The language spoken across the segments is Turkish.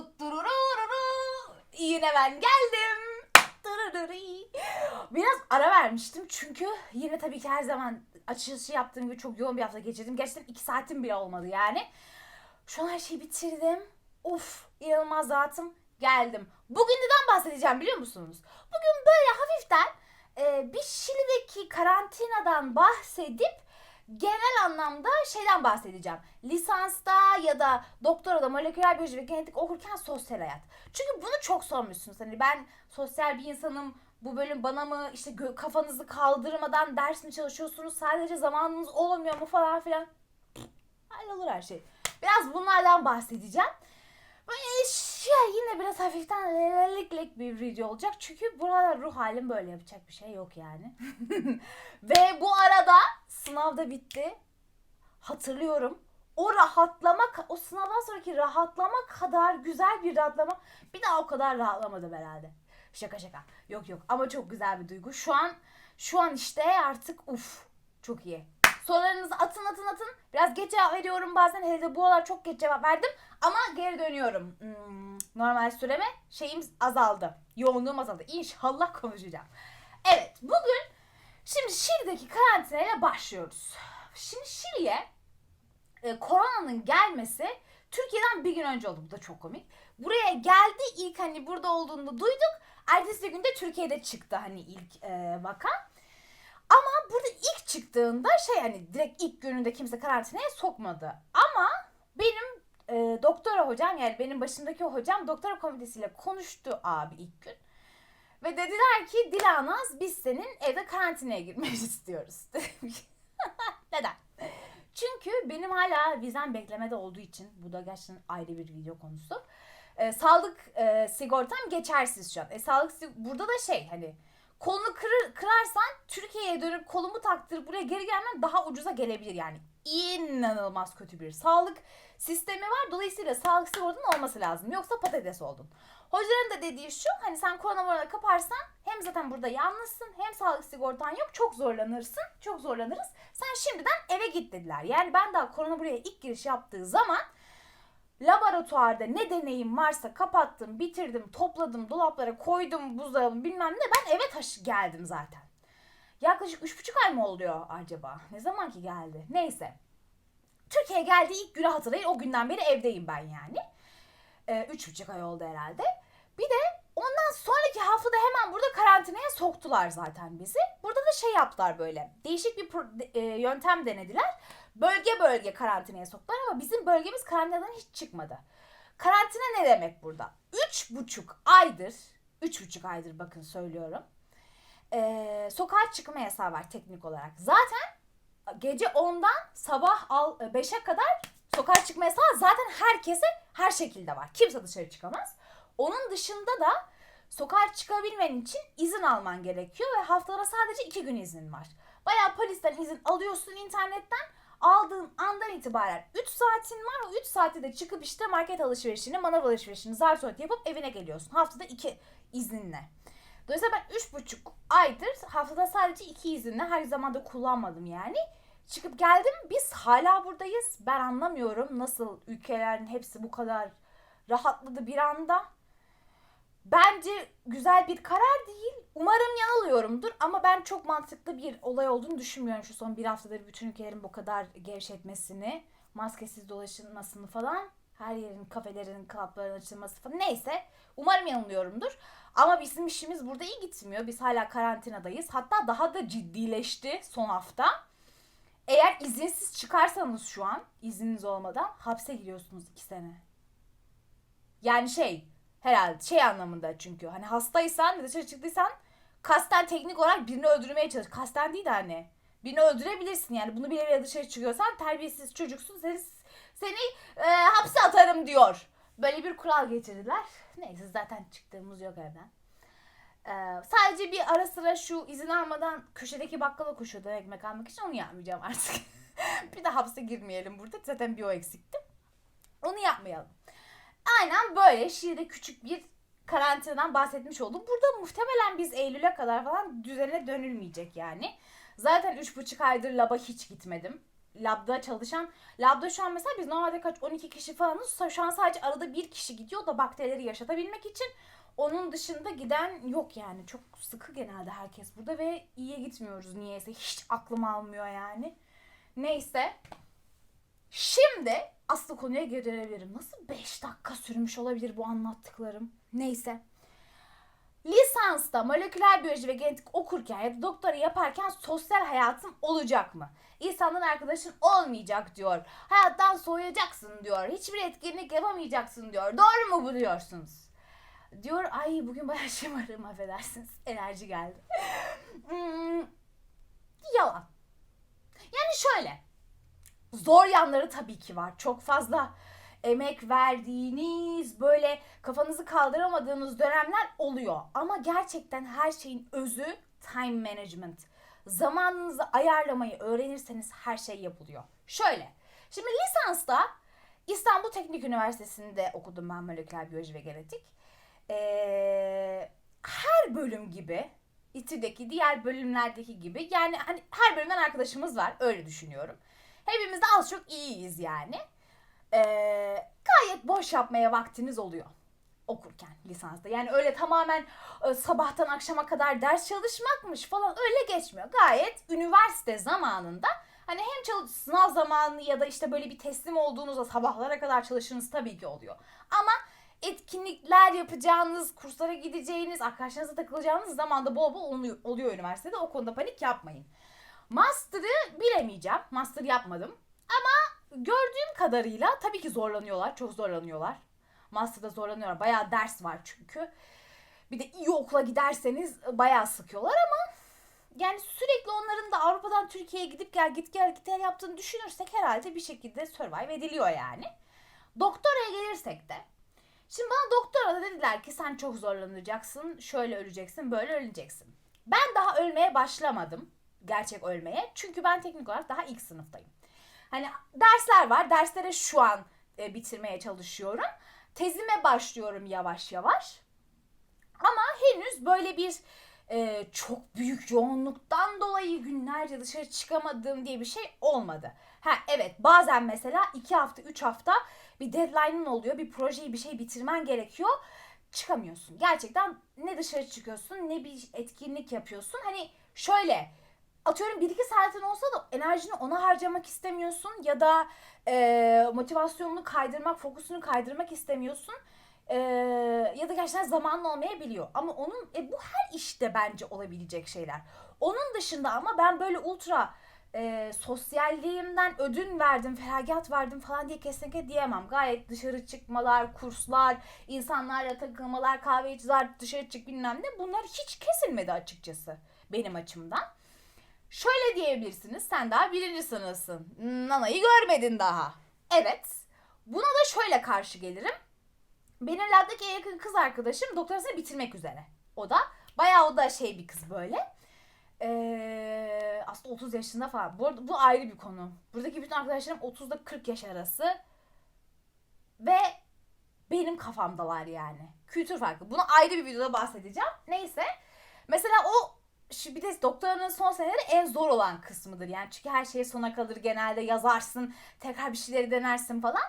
Tutturururu. Yine ben geldim. Biraz ara vermiştim çünkü yine tabii ki her zaman açılışı yaptığım gibi çok yoğun bir hafta geçirdim. Gerçekten iki saatim bile olmadı yani. Şu an her şeyi bitirdim. Uf inanılmaz rahatım. Geldim. Bugün neden bahsedeceğim biliyor musunuz? Bugün böyle hafiften e, bir Şili'deki karantinadan bahsedip genel anlamda şeyden bahsedeceğim. Lisansta ya da doktorada moleküler biyoloji ve genetik okurken sosyal hayat. Çünkü bunu çok sormuşsunuz. Hani ben sosyal bir insanım. Bu bölüm bana mı işte kafanızı kaldırmadan ders mi çalışıyorsunuz? Sadece zamanınız olmuyor mu falan filan. Hallolur her şey. Biraz bunlardan bahsedeceğim. Böyle şey, yine biraz hafiften lelelik bir video olacak. Çünkü burada ruh halim böyle yapacak bir şey yok yani. Ve bu arada sınav da bitti. Hatırlıyorum. O rahatlama, o sınavdan sonraki rahatlama kadar güzel bir rahatlama bir daha o kadar rahatlamadım herhalde. Şaka şaka. Yok yok ama çok güzel bir duygu. Şu an şu an işte artık uf çok iyi. Sorularınızı atın atın atın. Biraz geç cevap veriyorum bazen. Hele de bu aralar çok geç cevap verdim. Ama geri dönüyorum. Hmm, normal süreme şeyim azaldı. Yoğunluğum azaldı. İnşallah konuşacağım. Evet bugün şimdi Şili'deki karantinayla başlıyoruz. Şimdi Şili'ye e, koronanın gelmesi Türkiye'den bir gün önce oldu. Bu da çok komik. Buraya geldi ilk hani burada olduğunu duyduk. Ertesi günde Türkiye'de çıktı hani ilk e, vaka. Ama burada ilk çıktığında şey hani direkt ilk gününde kimse karantinaya sokmadı. Ama benim e, doktora hocam yani benim başımdaki hocam doktora komitesiyle konuştu abi ilk gün. Ve dediler ki Dilanaz biz senin evde karantinaya girmeni istiyoruz. Neden? Çünkü benim hala vizem beklemede olduğu için bu da gerçekten ayrı bir video konusu. E, sağlık e, sigortam geçersiz şu an. E, sağlık burada da şey hani kolunu kırır, kırarsan Türkiye'ye dönüp kolumu taktırıp buraya geri gelmem daha ucuza gelebilir yani. İnanılmaz kötü bir sağlık sistemi var. Dolayısıyla sağlık sigortanın olması lazım. Yoksa patates oldun. Hocaların da dediği şu hani sen korona morona kaparsan hem zaten burada yalnızsın hem sağlık sigortan yok çok zorlanırsın. Çok zorlanırız. Sen şimdiden eve git dediler. Yani ben daha korona buraya ilk giriş yaptığı zaman laboratuvarda ne deneyim varsa kapattım, bitirdim, topladım, dolaplara koydum, buzdolabı bilmem ne ben eve taşı geldim zaten. Yaklaşık üç buçuk ay mı oluyor acaba? Ne zaman ki geldi? Neyse. Türkiye'ye geldiği ilk günü hatırlayın. O günden beri evdeyim ben yani. Ee, üç buçuk ay oldu herhalde. Bir de ondan sonraki haftada hemen burada karantinaya soktular zaten bizi. Burada da şey yaptılar böyle. Değişik bir e, yöntem denediler. Bölge bölge karantinaya soktular ama bizim bölgemiz karantinadan hiç çıkmadı. Karantina ne demek burada? Üç buçuk aydır, üç buçuk aydır bakın söylüyorum. Ee, sokağa çıkma yasağı var teknik olarak. Zaten gece 10'dan sabah al- 5'e kadar sokağa çıkma yasağı zaten herkese her şekilde var. Kimse dışarı çıkamaz. Onun dışında da sokağa çıkabilmen için izin alman gerekiyor ve haftada sadece iki gün izin var. Bayağı polisten izin alıyorsun internetten. Aldığın andan itibaren 3 saatin var. O 3 saati de çıkıp işte market alışverişini, manav alışverişini zar zor yapıp evine geliyorsun. Haftada 2 izinle. Dolayısıyla ben 3,5 aydır haftada sadece 2 izinle her zaman da kullanmadım yani. Çıkıp geldim biz hala buradayız. Ben anlamıyorum nasıl ülkelerin hepsi bu kadar rahatladı bir anda. Bence güzel bir karar değil. Umarım yanılıyorumdur ama ben çok mantıklı bir olay olduğunu düşünmüyorum şu son bir haftadır bütün ülkelerin bu kadar gevşetmesini, maskesiz dolaşılmasını falan. Her yerin, kafelerin, klapların açılması falan. Neyse. Umarım yanılıyorumdur. Ama bizim işimiz burada iyi gitmiyor. Biz hala karantinadayız. Hatta daha da ciddileşti son hafta. Eğer izinsiz çıkarsanız şu an, izniniz olmadan hapse giriyorsunuz iki sene. Yani şey, herhalde şey anlamında çünkü hani hastaysan ve dışarı çıktıysan kasten teknik olarak birini öldürmeye çalış. Kasten değil de hani. Birini öldürebilirsin yani. Bunu bile bile dışarı çıkıyorsan terbiyesiz çocuksun. Seni, seni e, hapse atarım diyor. Böyle bir kural getirdiler. Neyse zaten çıktığımız yok evden. Ee, sadece bir ara sıra şu izin almadan köşedeki bakkala koşuyordum ekmek almak için onu yapmayacağım artık. bir de hapse girmeyelim burada. Zaten bir o eksikti. Onu yapmayalım. Aynen böyle Şii'de küçük bir karantinadan bahsetmiş oldum. Burada muhtemelen biz Eylül'e kadar falan düzene dönülmeyecek yani. Zaten üç buçuk aydır laba hiç gitmedim. labda çalışan labda şu an mesela biz normalde kaç 12 kişi falanız şu an sadece arada bir kişi gidiyor da bakterileri yaşatabilmek için onun dışında giden yok yani çok sıkı genelde herkes burada ve iyiye gitmiyoruz niyeyse hiç aklım almıyor yani neyse şimdi aslı konuya geri dönebilirim nasıl 5 dakika sürmüş olabilir bu anlattıklarım neyse lisansta moleküler biyoloji ve genetik okurken ya da doktora yaparken sosyal hayatın olacak mı? İnsandan arkadaşın olmayacak diyor. Hayattan soğuyacaksın diyor. Hiçbir etkinlik yapamayacaksın diyor. Doğru mu bu diyorsunuz? Diyor ay bugün bayağı şımarım affedersiniz. Enerji geldi. Hmm, yalan. Yani şöyle. Zor yanları tabii ki var. Çok fazla emek verdiğiniz böyle kafanızı kaldıramadığınız dönemler oluyor. Ama gerçekten her şeyin özü time management. Zamanınızı ayarlamayı öğrenirseniz her şey yapılıyor. Şöyle. Şimdi lisansta İstanbul Teknik Üniversitesi'nde okudum ben moleküler biyoloji ve genetik. Ee, her bölüm gibi İTÜ'deki diğer bölümlerdeki gibi yani hani her bölümden arkadaşımız var öyle düşünüyorum. Hepimiz de az çok iyiyiz yani. Ee, gayet boş yapmaya vaktiniz oluyor okurken lisansta. Yani öyle tamamen e, sabahtan akşama kadar ders çalışmakmış falan öyle geçmiyor. Gayet üniversite zamanında hani hem çalış sınav zamanı ya da işte böyle bir teslim olduğunuzda sabahlara kadar çalışınız tabii ki oluyor. Ama etkinlikler yapacağınız, kurslara gideceğiniz, arkadaşlarınızla takılacağınız zamanda bol bol oluyor, oluyor üniversitede. O konuda panik yapmayın. Master'ı bilemeyeceğim. Master yapmadım. Ama gördüğüm kadarıyla tabii ki zorlanıyorlar. Çok zorlanıyorlar. Master'da zorlanıyorlar. Bayağı ders var çünkü. Bir de iyi okula giderseniz bayağı sıkıyorlar ama yani sürekli onların da Avrupa'dan Türkiye'ye gidip gel git gel git gel yaptığını düşünürsek herhalde bir şekilde survive ediliyor yani. Doktoraya gelirsek de Şimdi bana doktora dediler ki sen çok zorlanacaksın, şöyle öleceksin, böyle öleceksin. Ben daha ölmeye başlamadım. Gerçek ölmeye. Çünkü ben teknik olarak daha ilk sınıftayım. Hani dersler var. Derslere şu an e, bitirmeye çalışıyorum. Tezime başlıyorum yavaş yavaş. Ama henüz böyle bir e, çok büyük yoğunluktan dolayı günlerce dışarı çıkamadığım diye bir şey olmadı. Ha evet bazen mesela iki hafta üç hafta bir deadline'ın oluyor. Bir projeyi bir şey bitirmen gerekiyor. Çıkamıyorsun. Gerçekten ne dışarı çıkıyorsun ne bir etkinlik yapıyorsun. Hani şöyle atıyorum bir iki saatin olsa da enerjini ona harcamak istemiyorsun ya da e, motivasyonunu kaydırmak, fokusunu kaydırmak istemiyorsun. E, ya da gerçekten zamanın olmayabiliyor. Ama onun e, bu her işte bence olabilecek şeyler. Onun dışında ama ben böyle ultra e, sosyalliğimden ödün verdim, feragat verdim falan diye kesinlikle diyemem. Gayet dışarı çıkmalar, kurslar, insanlarla takılmalar, kahve içiler, dışarı çık bilmem ne bunlar hiç kesilmedi açıkçası benim açımdan. Şöyle diyebilirsiniz, sen daha birinci sınıfsın. Nana'yı görmedin daha. Evet, buna da şöyle karşı gelirim. Benim labdaki en yakın kız arkadaşım doktorasını bitirmek üzere. O da bayağı o da şey bir kız böyle. Ee, aslında 30 yaşında falan. Bu, arada, bu ayrı bir konu. Buradaki bütün arkadaşlarım 30 ile 40 yaş arası. Ve benim kafamdalar yani. Kültür farkı. Bunu ayrı bir videoda bahsedeceğim. Neyse. Mesela o şu bir de doktoranın son seneleri en zor olan kısmıdır. Yani çünkü her şey sona kalır genelde yazarsın, tekrar bir şeyleri denersin falan.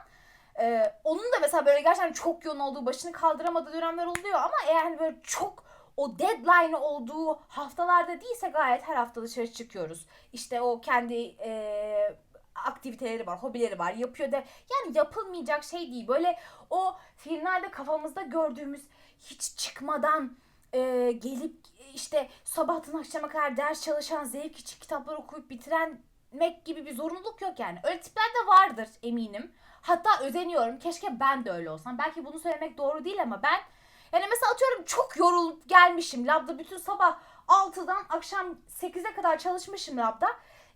Ee, onun da mesela böyle gerçekten çok yoğun olduğu, başını kaldıramadığı dönemler oluyor ama eğer hani böyle çok o deadline olduğu haftalarda değilse gayet her hafta dışarı çıkıyoruz. İşte o kendi e, aktiviteleri var, hobileri var, yapıyor da yani yapılmayacak şey değil. Böyle o filmlerde kafamızda gördüğümüz hiç çıkmadan e, gelip işte sabahtan akşama kadar ders çalışan, zevk için kitaplar okuyup bitirenmek gibi bir zorunluluk yok yani. Öyle tipler de vardır eminim. Hatta özeniyorum. Keşke ben de öyle olsam. Belki bunu söylemek doğru değil ama ben yani mesela atıyorum çok yorulup gelmişim. Labda bütün sabah 6'dan akşam 8'e kadar çalışmışım labda.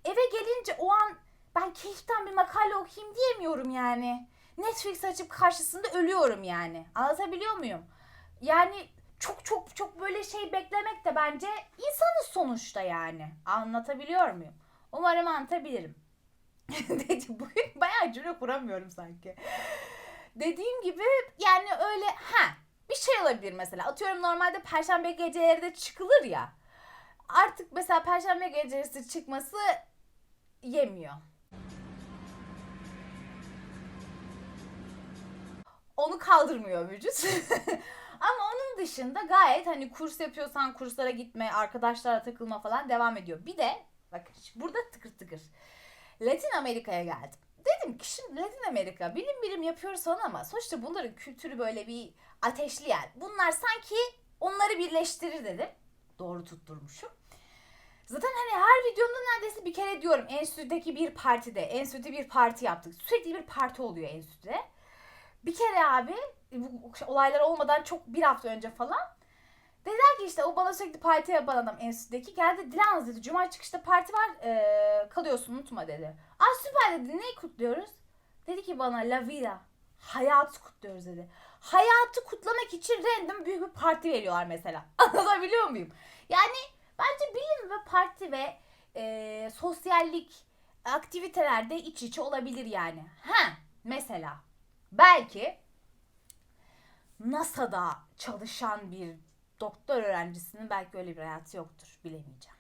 Eve gelince o an ben keyiften bir makale okuyayım diyemiyorum yani. Netflix açıp karşısında ölüyorum yani. Anlatabiliyor muyum? Yani çok çok çok böyle şey beklemek de bence insanız sonuçta yani. Anlatabiliyor muyum? Umarım anlatabilirim. Bugün bayağı cümle kuramıyorum sanki. Dediğim gibi yani öyle ha bir şey olabilir mesela. Atıyorum normalde perşembe geceleri de çıkılır ya. Artık mesela perşembe gecesi çıkması yemiyor. Onu kaldırmıyor vücut. Ama onun dışında gayet hani kurs yapıyorsan kurslara gitme, arkadaşlarla takılma falan devam ediyor. Bir de bakın burada tıkır tıkır. Latin Amerika'ya geldim. Dedim ki şimdi Latin Amerika bilim bilim yapıyoruz falan ama sonuçta bunların kültürü böyle bir ateşli yer. Bunlar sanki onları birleştirir dedim. Doğru tutturmuşum. Zaten hani her videomda neredeyse bir kere diyorum enstitüdeki bir partide, enstitüde bir parti yaptık. Sürekli bir parti oluyor enstitüde. Bir kere abi bu olaylar olmadan çok bir hafta önce falan dediler ki işte o bana sürekli parti yapan adam enstitüdeki geldi Dilan dedi cuma çıkışta parti var ee, kalıyorsun unutma dedi. Aa süper dedi neyi kutluyoruz? Dedi ki bana la vida hayatı kutluyoruz dedi. Hayatı kutlamak için random büyük bir parti veriyorlar mesela. Anlatabiliyor muyum? Yani bence bilim ve parti ve e, sosyallik aktivitelerde iç içe olabilir yani. Ha mesela belki NASA'da çalışan bir doktor öğrencisinin belki öyle bir hayatı yoktur. Bilemeyeceğim.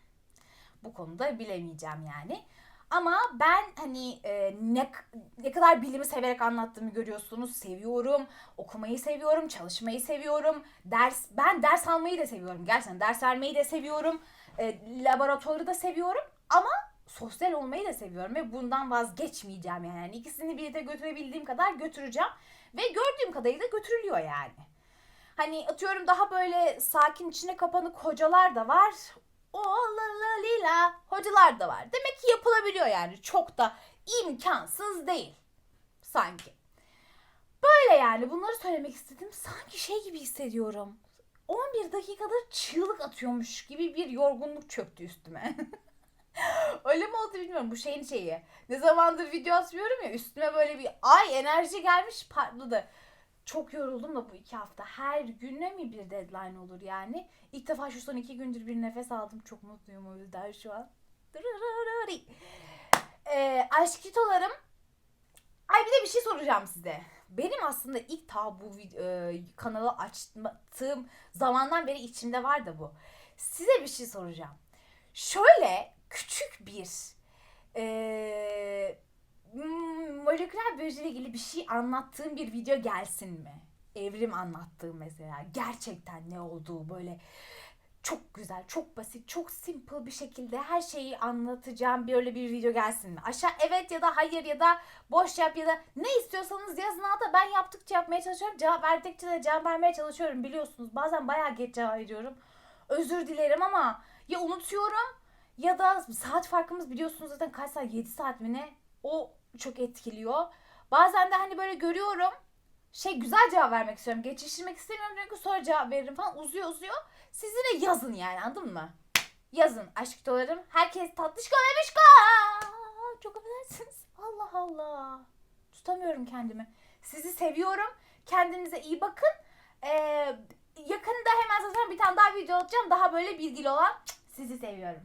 Bu konuda bilemeyeceğim yani. Ama ben hani e, ne, ne kadar bilimi severek anlattığımı görüyorsunuz. Seviyorum. Okumayı seviyorum. Çalışmayı seviyorum. Ders ben ders almayı da seviyorum. Gerçekten ders vermeyi de seviyorum. E, laboratuvarı da seviyorum. Ama sosyal olmayı da seviyorum ve bundan vazgeçmeyeceğim yani. yani ikisini birlikte götürebildiğim kadar götüreceğim ve gördüğüm kadarıyla götürülüyor yani. Hani atıyorum daha böyle sakin içine kapanık hocalar da var. O la la lila hocalar da var. Demek ki yapılabiliyor yani. Çok da imkansız değil. Sanki. Böyle yani bunları söylemek istedim. Sanki şey gibi hissediyorum. 11 dakikadır çığlık atıyormuş gibi bir yorgunluk çöktü üstüme. Öyle mi oldu bilmiyorum. Bu şeyin şeyi. Ne zamandır video atmıyorum ya üstüme böyle bir ay enerji gelmiş patladı. Çok yoruldum da bu iki hafta. Her güne mi bir deadline olur yani? İlk defa şu son iki gündür bir nefes aldım. Çok mutluyum o yüzden şu an. Ee, aşk kitolarım. Ay bir de bir şey soracağım size. Benim aslında ilk ta bu e, kanalı açtığım zamandan beri içimde var da bu. Size bir şey soracağım. Şöyle küçük bir e, moleküler biyolojiyle ilgili bir şey anlattığım bir video gelsin mi? Evrim anlattığım mesela. Gerçekten ne olduğu böyle çok güzel, çok basit, çok simple bir şekilde her şeyi anlatacağım böyle bir video gelsin mi? Aşağı evet ya da hayır ya da boş yap ya da ne istiyorsanız yazın alta ben yaptıkça yapmaya çalışıyorum. Cevap verdikçe de cevap vermeye çalışıyorum biliyorsunuz. Bazen bayağı geç cevap veriyorum. Özür dilerim ama ya unutuyorum ya da saat farkımız biliyorsunuz zaten kaç saat 7 saat mi ne? O çok etkiliyor. Bazen de hani böyle görüyorum şey güzel cevap vermek istiyorum. Geçiştirmek istemiyorum çünkü sonra cevap veririm falan uzuyor uzuyor. Siz yine yazın yani anladın mı? Yazın aşk dolarım. Herkes tatlışka demişka. Çok affedersiniz. Allah Allah. Tutamıyorum kendimi. Sizi seviyorum. Kendinize iyi bakın. Ee, yakında hemen zaten bir tane daha video atacağım. Daha böyle bilgili olan. Sizi seviyorum.